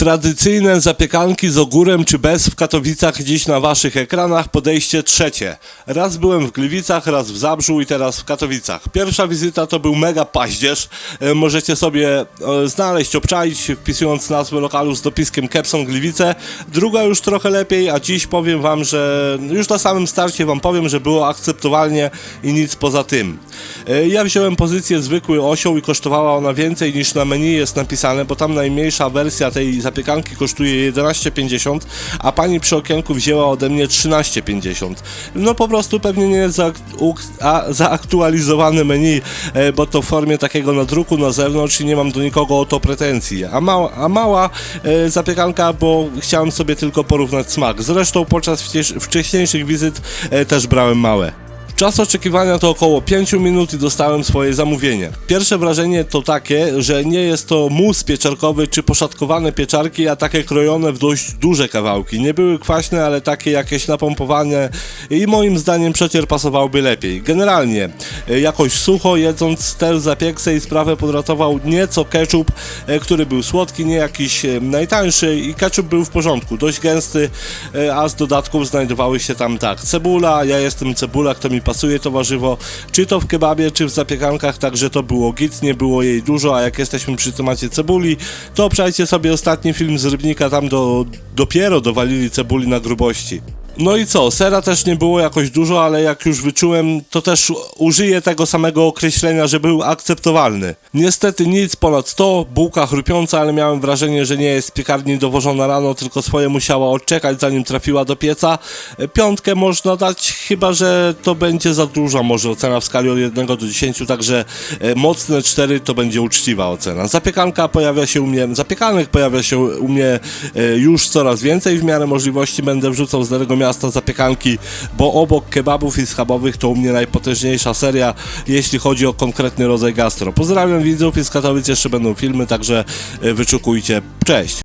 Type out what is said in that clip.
Tradycyjne zapiekanki z ogórem czy bez w Katowicach dziś na waszych ekranach. Podejście trzecie. Raz byłem w Gliwicach, raz w Zabrzu i teraz w Katowicach. Pierwsza wizyta to był mega paździerz. E, Możecie sobie e, znaleźć, obczaić wpisując nazwę lokalu z dopiskiem Kepson Gliwice. Druga już trochę lepiej, a dziś powiem wam, że już na samym starcie wam powiem, że było akceptowalnie i nic poza tym. E, Ja wziąłem pozycję zwykły osioł i kosztowała ona więcej niż na menu jest napisane, bo tam najmniejsza wersja tej zapiekanki kosztuje 11,50, a pani przy okienku wzięła ode mnie 13,50. No po prostu pewnie nie zaaktualizowane menu, e, bo to w formie takiego nadruku na zewnątrz i nie mam do nikogo o to pretensji. A mała, a mała e, zapiekanka, bo chciałem sobie tylko porównać smak. Zresztą podczas wcześ- wcześniejszych wizyt e, też brałem małe. Czas oczekiwania to około 5 minut i dostałem swoje zamówienie. Pierwsze wrażenie to takie, że nie jest to mus pieczarkowy czy poszatkowane pieczarki, a takie krojone w dość duże kawałki. Nie były kwaśne, ale takie jakieś napompowane i moim zdaniem przecier pasowałby lepiej. Generalnie e, jakoś sucho jedząc też zapieksę i sprawę podratował nieco ketchup, e, który był słodki, nie jakiś e, najtańszy i ketchup był w porządku, dość gęsty, a z dodatków znajdowały się tam tak, cebula, ja jestem cebula, kto mi to warzywo, czy to w kebabie, czy w zapiekankach, także to było git, nie było jej dużo, a jak jesteśmy przy temacie cebuli, to obczajcie sobie ostatni film z Rybnika, tam do, dopiero dowalili cebuli na grubości. No i co, sera też nie było jakoś dużo, ale jak już wyczułem, to też użyję tego samego określenia, że był akceptowalny. Niestety nic ponad 100, bułka chrupiąca, ale miałem wrażenie, że nie jest z piekarni dowożona rano, tylko swoje musiała odczekać zanim trafiła do pieca. Piątkę można dać, chyba że to będzie za duża może ocena w skali od 1 do 10, także e, mocne 4 to będzie uczciwa ocena. Zapiekanka pojawia się u mnie, zapiekanek pojawia się u mnie e, już coraz więcej, w miarę możliwości będę wrzucał z Starego Miasta zapiekanki, bo obok kebabów i schabowych to u mnie najpotężniejsza seria, jeśli chodzi o konkretny rodzaj gastro. Pozdrawiam widzów i z Katowic jeszcze będą filmy, także e, wyczekujcie. Cześć!